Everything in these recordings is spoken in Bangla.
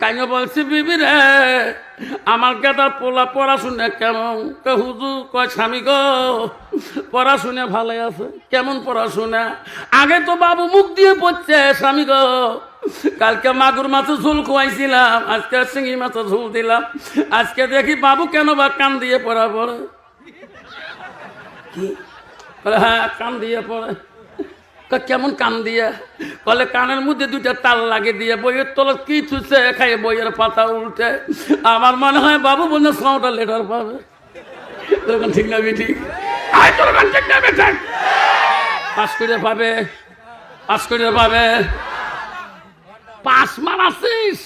কাইও বলছি, বিবি রে আমার গেদার পোলা পড়াশুনে কেমন কে হুজুর কয়, স্বামী গো, পড়াশুনে ভালো আছে, কেমন পড়াশোনা? আগে তো বাবু মুখ দিয়ে পড়ছে, স্বামী গো, কালকে মাগুর মাছ ঝুল খুয়াইছিলাম, আজকে শিঙি মাছ ঝুল দিলাম, আজকে দেখি বাবু কেন বা কান দিয়ে পড়া পড়ে? কি? হ্যাঁ কান দিয়ে পড়ে। কেমন কান দিয়ে? বলে, কানের মধ্যে দুইটা তাল লাগে দিয়ে বইয়ের তলা কি ছুঁচে খাই বইয়ের পাতা উল্টে। আমার মনে হয় বাবু বলে ছটা লেটার পাবে। এরকম ঠিক না ঠিক আয় তোর পাস করে পাবে, পাস করে পাবে। পাস মারাছিস।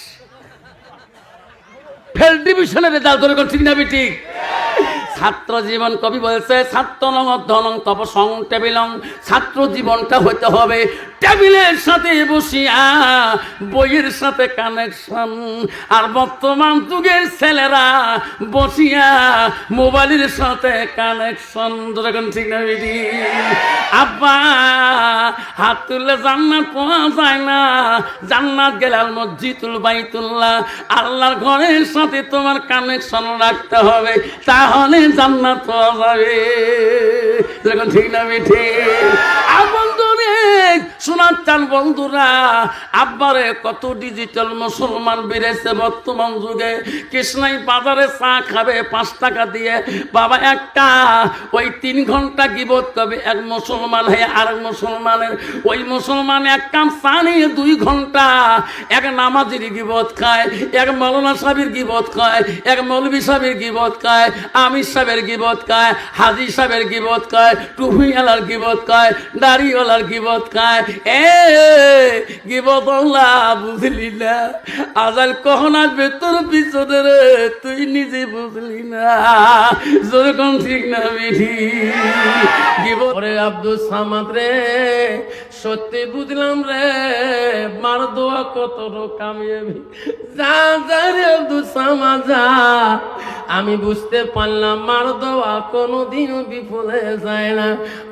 ফেল ডিভিশনের রেজাল্ট তোর ঠিক না ঠিক ছাত্র জীবন কবি বলছে ছাত্র নং ধনং তপসং টেবিলং ছাত্র জীবনটা হইতে হবে টেবিলের সাথে বসিয়া, বইয়ের সাথে কানেকশন আর বর্তমান যুগের ছেলেরা বসিয়া মোবাইলের সাথে কানেকশন যখন ঠিক না আব্বা, হাত তুললে জান্নাত পাওয়া যায় না। জান্নাত গেলে গেলাল মসজিদুল বাইতুল্লাহ। আল্লাহর ঘরের সাথে তোমার কানেকশন রাখতে হবে, তাহলে জান্নাত পাওয়া যাবে। যখন ঠিক না মিঠে আর চান বন্ধুরা। আব্বারে কত ডিজিটাল মুসলমান বেড়েছে বর্তমান যুগে। কৃষ্ণাই বাজারে চা খাবে পাঁচ টাকা দিয়ে। বাবা, একটা, ওই তিন ঘণ্টা গিবত কবে এক মুসলমান হয়ে আর মুসলমানের। ওই মুসলমান এক কাম চা নিয়ে দুই ঘণ্টা এক নামাজির গিবত খায়, এক মৌলানা সাহেবের গিবত খায়, এক মৌলবী সাহেবের গিবত খায়, আমির সাহেবের গিবত খায়, হাজি সাহেবের গিবত খায়, টুপিওয়ালার গিবত খায়, দাড়িওয়ালার গিবত খায়। এ গিবত বুঝলি না। আজাল কখন আসবে তোর তুই নিজে বুঝলি না। যেরকম ঠিক না, মিঠি। গিবত আব্দুল সামাদ রে। সত্যি বুঝলাম রে, মার দোয়া কত কামিয়াবি যা যা রে সামাদ যা। আমি বুঝতে পারলাম মার দোয়া কোনোদিনও বিফলে যায় না।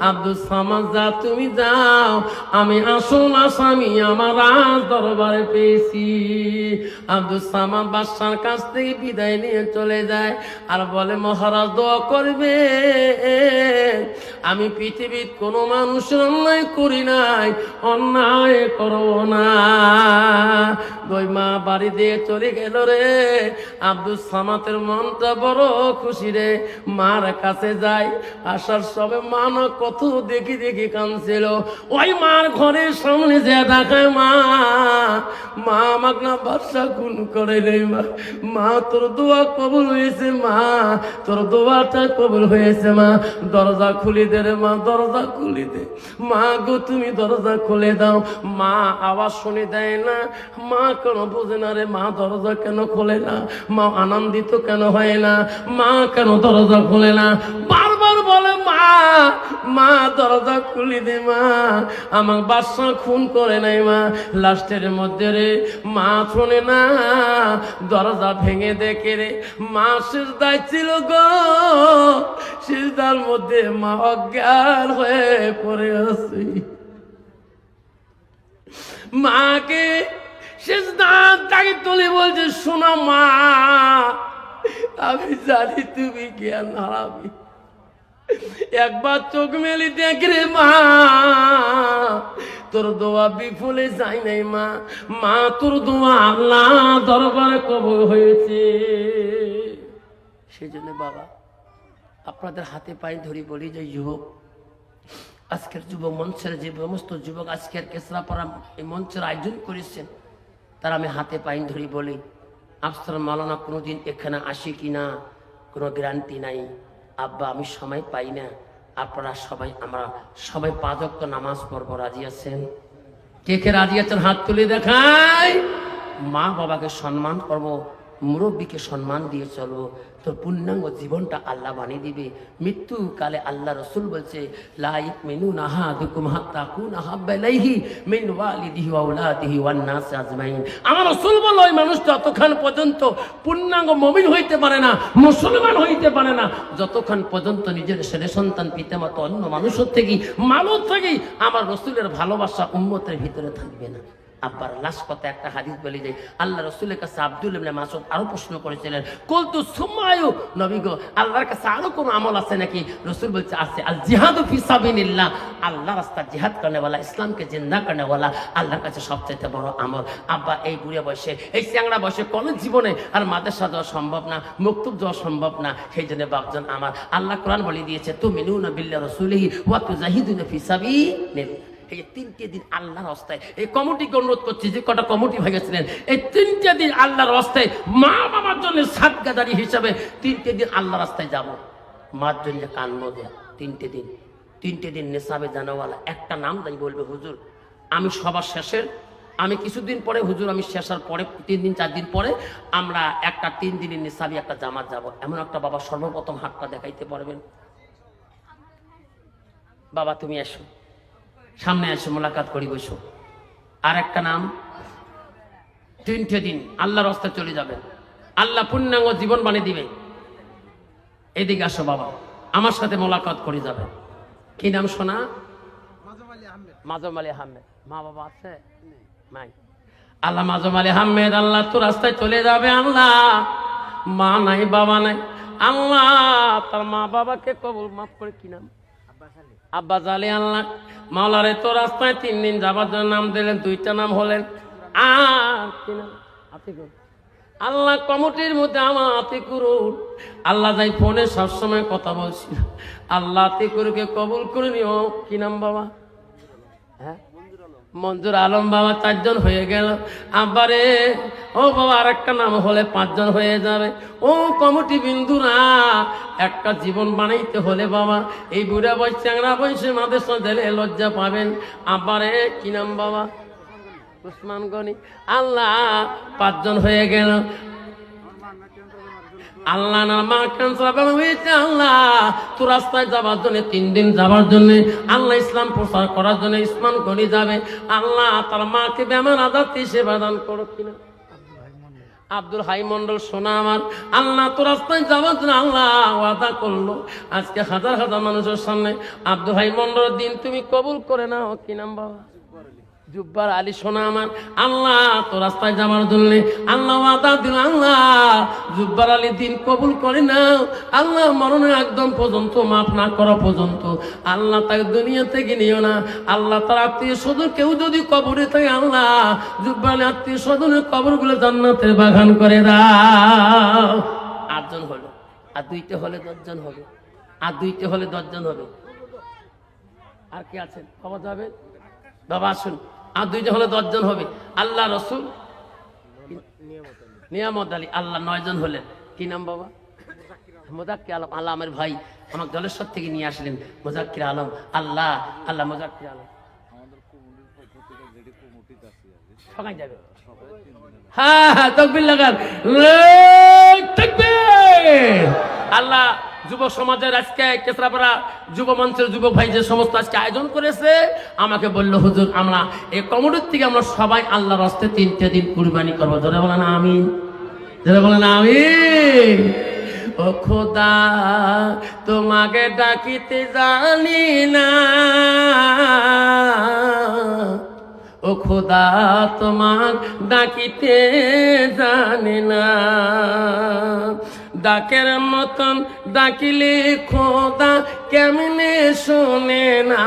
আব্দুল সামাদ যা, তুমি যাও। আমি আসল আসামি আমার রাজ দরবারে পেয়েছি। আব্দুল সামাদ বাদশার কাছ থেকে বিদায় নিয়ে চলে যায়। আর বলে, মহারাজ দোয়া করবে। আমি পৃথিবীর কোনো মানুষ অন্যায় করি নাই অন্যায় করব না। দুই মা বাড়ি দিয়ে চলে গেল রে। আব্দুল সামাতের মনটা বড় খুশি রে। মার কাছে যাই, আসার সবে মা না কত দেখি দেখি কাঁদছিল। ওই মার ঘরের সামনে যে দেখায় মা মা আমাক না বাদশা খুন করে নেই মা। মা, তোর দোয়া কবুল হয়েছে মা, তোর দোয়াটা কবুল হয়েছে মা। দরজা খুলি দে রে মা, দরজা খুলি দে। মা গো, তুমি দরজা খুলে দাও। মা আওয়াজ শুনে দেয় না। মা কেন বোঝে না রে, মা দরজা কেন খোলে না? মা আনন্দিত কেন হয় না? মা কেন দরজা খোলে না? বারবার বলে, মা মা, দরজা খুলি দে, মা। আমার বাসা খুন করে নাই, মা। লাস্টের মধ্যে রে, মা শোনে না। দরজা ভেঙে দেখে রে, মা সিজদায় ছিল গো। সিজদার মধ্যে মা অজ্ঞান হয়ে পড়ে আছে। মাকে সিজদার তাকে তুলে বলছে, শোনো মা, আমি জানি তুমি জ্ঞান হারাবি একবার চোখ মেলি দেখ রে মা, তোর দোয়া বিফলে যাই নাই মা। মা, তোর দোয়া আল্লাহ দরবারে কবর হয়েছে। সেই জন্য বাবা, আপনাদের হাতে পায়ে ধরি বলি যে, যুবক আজকের যুব মঞ্চের যে সমস্ত যুবক আজকের কেসরাপাড়া এই মঞ্চের আয়োজন করেছেন, তারা আমি হাতে পাইন ধরি বলি, আফসার মালানা কোনোদিন এখানে আসে কি না, কোনো গ্যারান্টি নাই। আব্বা, আমি সময় পাই না। আপনারা সবাই, আমরা সবাই পাঁচক্ত নামাজ পড়ব, রাজি আছেন? কে কে রাজি আছেন? হাত তুলে দেখায় মা বাবাকে সম্মান করব। মুরব্বীকে সম্মান দিয়ে চলো। তোর পূর্ণাঙ্গ জীবনটা আল্লাহ বানিয়ে দিবে। মৃত্যু কালে আল্লাহ রসুল বলছে, লাইক মেনু নাহা দুকুম হাত্তা কুন আহাব্বাইলাইহি মিন ওয়ালিদিহি ওয়া আওলাদিহি ওয়ান নাস আজমাইন। আমার রসুল বলল, ওই মানুষ যতক্ষণ পর্যন্ত পূর্ণাঙ্গ মমিন হইতে পারে না, মুসলমান হইতে পারে না, যতক্ষণ পর্যন্ত নিজের ছেলে সন্তান, পিতামাতা, অন্য মানুষের থেকেই মানুষ থেকেই আমার রসুলের ভালোবাসা উম্মতের ভিতরে থাকবে না। আব্বার লাশ কথা একটা হাদিস বলে যে, আল্লাহ রসুলের কাছে আব্দুল ইবনে মাসুদ আরও প্রশ্ন করেছিলেন কল কলতু সুমায়ু নবীগ আল্লাহর কাছে আরও কোনো আমল আছে নাকি? রসুল বলছে, আছে। আল জিহাদ ফি আল্লাহ রাস্তা জিহাদ করনে ইসলামকে জিন্দা করনে ওয়ালা আল্লাহর কাছে সবচেয়ে বড় আমল। আব্বা, এই বুড়িয়া বয়সে, এই চ্যাংড়া বয়সে কোনো জীবনে আর মাদ্রাসা দেওয়া সম্ভব না, মুক্তুব দেওয়া সম্ভব না। সেই জন্য বাপজন আমার, আল্লাহ কোরআন বলে দিয়েছে তুমি নুন বিল্লা রসুলহি ওয়া তুজাহিদুন ফিসাবি নেবে এই তিনটে দিন আল্লাহর রাস্তায়। এই কমিটিকে অনুরোধ করছি, যে কটা কমিটি ভেঙেছিলেন এই তিনটে দিন আল্লাহর রাস্তায়, মা বাবার জন্য সাত গাদারি হিসাবে তিনটে দিন আল্লাহ রাস্তায় যাব। মার জন্য কানবো দেয়া তিনটে দিন। তিনটে দিন নেশাবে জানাওয়ালা একটা নাম তাই বলবে, হুজুর, আমি সবার শেষের। আমি কিছুদিন পরে, হুজুর, আমি শেষার পরে, তিন দিন, চার দিন পরে, আমরা একটা তিন দিনের নিসাবি একটা জামাত যাব। এমন একটা বাবা সর্বপ্রথম হাতটা দেখাইতে পারবেন। বাবা, তুমি এসো। সামনে এসে মোলাকাত করি, বসো। আর একটা নাম, তিনটে দিন আল্লাহর রাস্তায় চলে যাবে। আল্লাহ পূর্ণাঙ্গ জীবন বানিয়ে দিবে। এদিকে আসো বাবা, আমার সাথে মোলাকাত করে যাবে। কি নাম শোনা মাজম আলী আহমেদ। মা বাবা আছে? নাই। আল্লাহ মাজম আলী আহমেদ, আল্লাহ তো রাস্তায় চলে যাবে, আল্লাহ। মা নাই, বাবা নাই। আল্লাহ তার মা বাবাকে কবুল মাফ করে কি নাম? আব্বা জালে আল্লাহ, মাওলারে তো রাস্তায় তিন দিন যাবার জন্য নাম দিলেন, দুইটা নাম হলেন কি নাম আতিকুর। আল্লাহ কমিটির মধ্যে আমার আতিকুরুর আল্লাহ যাই ফোনে সবসময় কথা বলছিল। আল্লাহ আতিকুরকে কবুল করে নিও। কি নাম বাবা? হ্যাঁ? মঞ্জুর আলম বাবা চারজন হয়ে গেল। আবারে ও বাবা আর একটা নাম হলে পাঁচজন হয়ে যাবে। ও কমিটি বিন্দুরা, একটা জীবন বানাইতে হলে বাবা, এই বুড়া বয়স চ্যাংরা বয়সে মাদের সঙ্গে লজ্জা পাবেন। আবারে কি নাম বাবা? উসমান গনি। আল্লাহ, পাঁচজন হয়ে গেল। আল্লাহ ক্যান্সার হয়েছে আল্লাহ তো রাস্তায় যাবার জন্য, তিন দিন যাবার জন্য, আল্লাহ ইসলাম প্রচার করার জন্য ইসলাম যাবে। আল্লাহ তার মাকে বেমার সেবা দান করো কিনা। আব্দুল হাই মন্ডল শোনা আমার। আল্লাহ তো রাস্তায় যাবার জন্য আল্লাহ ওয়াদা করল। আজকে হাজার হাজার মানুষের সামনে আব্দুল হাই মন্ডল দিন তুমি কবুল করে নাও, কি নাম বাবা? জুব্বার আলী। আমার। আল্লাহ, তো রাস্তায় যাওয়ার জন্য আল্লাহ ওয়াদা দিল, আল্লাহ, জুব্বার আলী দিন কবুল করে নাও। আল্লাহ মরণে একদম পর্যন্ত মাফ না করা পর্যন্ত। আল্লাহ তাকে দুনিয়া থেকে নিও না। আল্লাহ তার আত্মীয় স্বজন, কেউ যদি কবরে থাকে, আল্লাহ, জুব্বার আলী আত্মীয় স্বজনের কবরগুলো জান্নাতের বাগান করে দাও। আটজন হলো, আর দুইটা হলে দশজন হবে। আর দুইটা হলে দশজন হবে। আর কি আছেন? খবর যাবে বাবা, আসুন। আর দুইজন হলে দশজন হবে। আল্লাহ রসুল। নিয়ামত আলী। আল্লাহ নয়জন হলেন। কি নাম বাবা? মোজাক্কির আলম। আল্লাহ আমার ভাই। আমাকে জলেশ্বর থেকে নিয়ে আসলেন। মোজাক্কির আলম। আল্লাহ আল্লাহ মোজাক্কির আলম। যাবে হ্যাঁ হ্যাঁ তকবির লাগান। আল্লাহ যুব সমাজের আজকে কেসরাপাড়া যুব মঞ্চের যুবক ভাই যে সমস্ত আজকে আয়োজন করেছে, আমাকে বলল, হুজুর, আমরা এই কমিটির থেকে আমরা সবাই আল্লাহর হস্তে তিনটে দিন কুরবানি করব। ধরে বলেন আমি ধরে বলেন আমি ও খোদা, তোমাকে ডাকিতে জানি না। ও খোদা, তোমার ডাকিতে জানে না। ডাকের মতন ডাকিলে খোদা কেমনে শোনে না?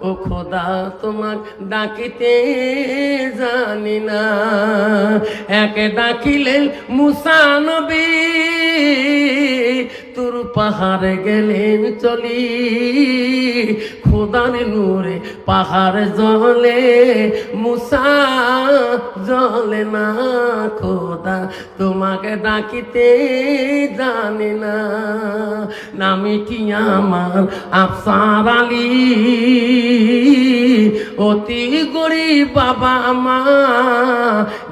ও খোদা তোমার ডাকিতে জানি না। একে ডাকিলেন মুসা নবী। তোর পাহাড়ে গেলেন চলি। খোদার নূরে, পাহাড় জলে, মুসা জলে না খোদা, তোমাকে ডাকিতে জানে না। নামি কি আমার আফসার আলী? অতি গরিব বাবা মা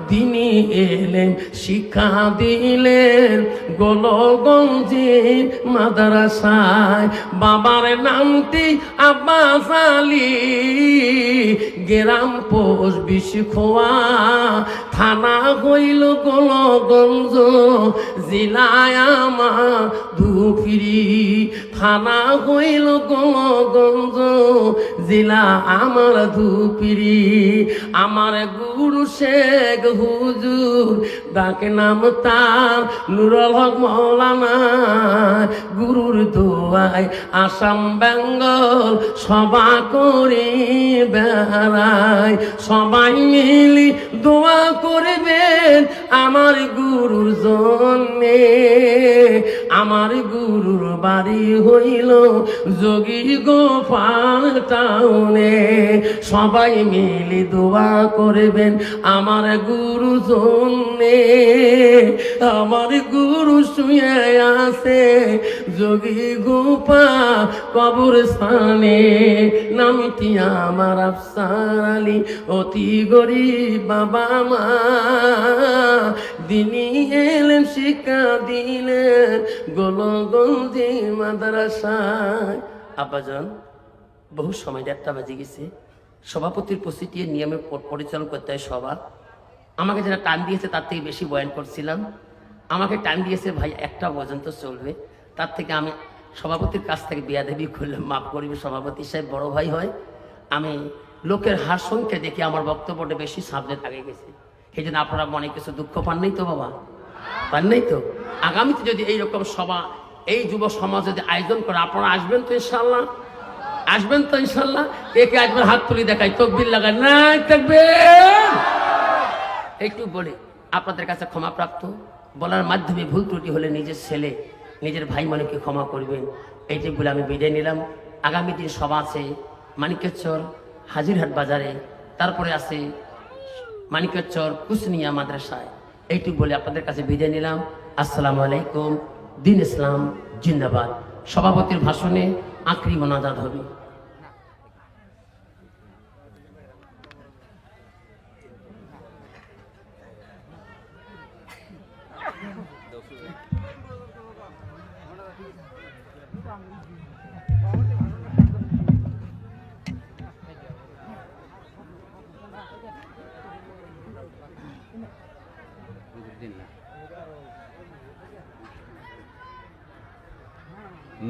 দিনী এলেন শিক্ষা দিলেন গোলগঞ্জে মাদ্রাসায়। বাবার নামটি আব্বাস আলী। গেরাম পোষ বিশ খোয়া থানা হইল গোলগঞ্জ, জেলায় আমা ধুপিরি থানা হইল গোলগঞ্জ জিলা আমার ধুপিরি আমার গুরু শেখ হুজুর, ডাকে নাম তার নুরল হক মৌলানা। গুরুর দোয়ায় আসাম, বেঙ্গল সভা করি বেড়ায় সবাই মিলি দোয়া করবেন আমার গুরুর জন্যে আমার গুরুর বাড়ি হইল যোগী গোপাল টাউনে। সবাই মিলি দোয়া করবেন আমার গুরু জন্যে আমার গুরু শুয়ে আছে যোগী গোপা কবর স্থানে নামটি আমার আফসার আলী। অতি গরিব বাবা মা দিনী এলেন শিক্ষা দিলেন গোলগঞ্জি মাদ্রাসায়। আব্বাজান, বহু সময় দেড়টা বাজে গেছে। সভাপতির প্রস্তুতি নিয়মে পরিচালনা করতে হয় সভা আমাকে যেটা টাইম দিয়েছে, তার থেকে বেশি বয়ান করছিলাম। আমাকে টাইম দিয়েছে, ভাই, একটা পর্যন্ত চলবে। তার থেকে আমি সভাপতির কাছ থেকে বিয়াদেবি করলে মাফ করবে, সভাপতি সাহেব, বড় ভাই হয়। আমি লোকের হার সংখ্যা দেখে আমার বক্তব্যটা বেশি সাবজেক্ট আগে গেছে। সেই জন্য আপনারা মনে কিছু দুঃখ পান নাই তো, বাবা? পান নাই তো? আগামীতে যদি এইরকম সভা, এই যুব সমাজ যদি আয়োজন করে, আপনারা আসবেন তো ইনশাল্লাহ আসবেন তো ইনশাল্লাহ একে আসবেন হাত তুলি দেখাই, তকবির লাগায় না থাকবেন একটু বলে, আপনাদের কাছে ক্ষমা প্রাপ্ত বলার মাধ্যমে ভুল ত্রুটি হলে নিজের ছেলে, নিজের ভাই মনেকে ক্ষমা করবেন। এইটি বলে আমি বিদায় নিলাম। আগামী দিন সভা আছে মানিকেশ্বর, হাজিরহাট বাজারে, তারপরে আছে মানিকেশ্বর কুসনিয়া মাদ্রাসায়। এইটুকু বলে আপনাদের কাছে বিদায় নিলাম। আসসালামু আলাইকুম। দিন ইসলাম জিন্দাবাদ। সভাপতির ভাষণে আখরি মোনাজাত হবে।